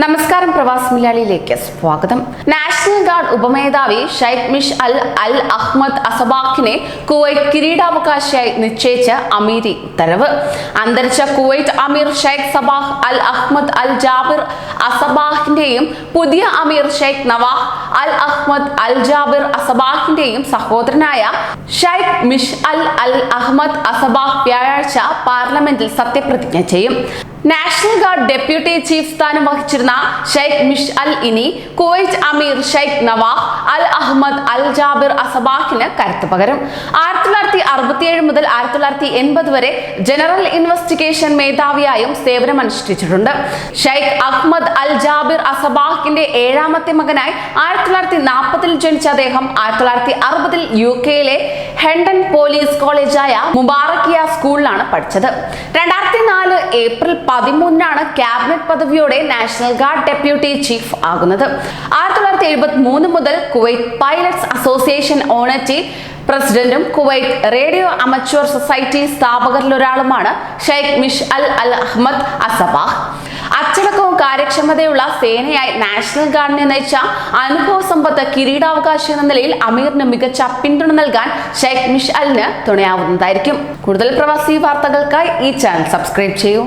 നമസ്കാരം പ്രവാസ് മലയാളിയിലേക്ക് സ്വാഗതം. നാഷണൽ ഗാർഡ് ഉപമേധാവി ഷൈഖ് മിഷ് അൽ അൽ അഹ്മദ് അസബാഖിനെ കുവൈറ്റ് കിരീടാവകാശിയായി നിശ്ചയിച്ച അമീരി ഉത്തരവ്. അന്തരിച്ച കുവൈറ്റ് അമീർ Sheikh Sabah Al Ahmad Al Jaber അസബാഹിന്റെയും പുതിയ അമീർ Sheikh Nawaf Al Ahmad Al Jaber അസബാഹിന്റെയും സഹോദരനായ Sheikh Mish Al Al Ahmad Al Sabah വ്യാഴാഴ്ച പാർലമെന്റിൽ സത്യപ്രതിജ്ഞ ചെയ്യും. നാഷണൽ ഗാർഡ് ഡെപ്യൂട്ടി ചീഫ് സ്ഥാനം വഹിച്ചിരുന്ന ഷെയ്ഖ് മിഷ് അൽ ഇനി കുവൈറ്റ് അമീർ Sheikh Nawaf Al Ahmed Al Jaber അസബാഹിന് കരുത്തു പകരും. ആയിരത്തി തൊള്ളായിരത്തി അറുപത്തിയേഴ് മുതൽ ആയിരത്തി തൊള്ളായിരത്തി എൺപത് വരെ ജനറൽ ഇൻവെസ്റ്റിഗേഷൻ മേധാവിയായും സേവനമനുഷ്ഠിച്ചിട്ടുണ്ട് ഷെയ്ഖ് അഹ്മദ് അൽ ജാബിർ അസബാഹിന്റെ ഏഴാമത്തെ മകനായി ആയിരത്തി തൊള്ളായിരത്തി നാൽപ്പതിൽ ജനിച്ച അദ്ദേഹം ആയിരത്തി തൊള്ളായിരത്തി അറുപതിൽ യു കെയിലെ ഹെൻഡൻ പോലീസ് കോളേജായ മുബാറക്കിയ സ്കൂളിലാണ് പഠിച്ചത്. രണ്ടായിരത്തി നാല് ഏപ്രിൽ പതിമൂന്നിനാണ് ക്യാബിനറ്റ് പദവിയോടെ നാഷണൽ ഗാർഡ് ഡെപ്യൂട്ടി ചീഫ് ആകുന്നത്. ആയിരത്തി തൊള്ളായിരത്തി എഴുപത്തി മൂന്ന് മുതൽ കുവൈറ്റ് പൈലറ്റ്സ് അസോസിയേഷൻ ഓണറ്റി പ്രസിഡന്റും Kuwait radio amateur society സ്ഥാപകരിലൊരാളുമാണ് Sheikh Mish Al Al Ahmad Al Sabah. അച്ചടക്കവും കാര്യക്ഷമതയുള്ള സേനയായി നാഷണൽ ഗാർഡിനെ നയിച്ച അനുഭവ സമ്പത്ത് കിരീടാവകാശി എന്ന നിലയിൽ അമീറിന് മികച്ച പിന്തുണ നൽകാൻ ഷെയ്ഖ് മിഷ് അലിന് തുണയാവുന്നതായിരിക്കും. കൂടുതൽ പ്രവാസി വാർത്തകൾക്കായി ഈ ചാനൽ സബ്സ്ക്രൈബ് ചെയ്യൂ.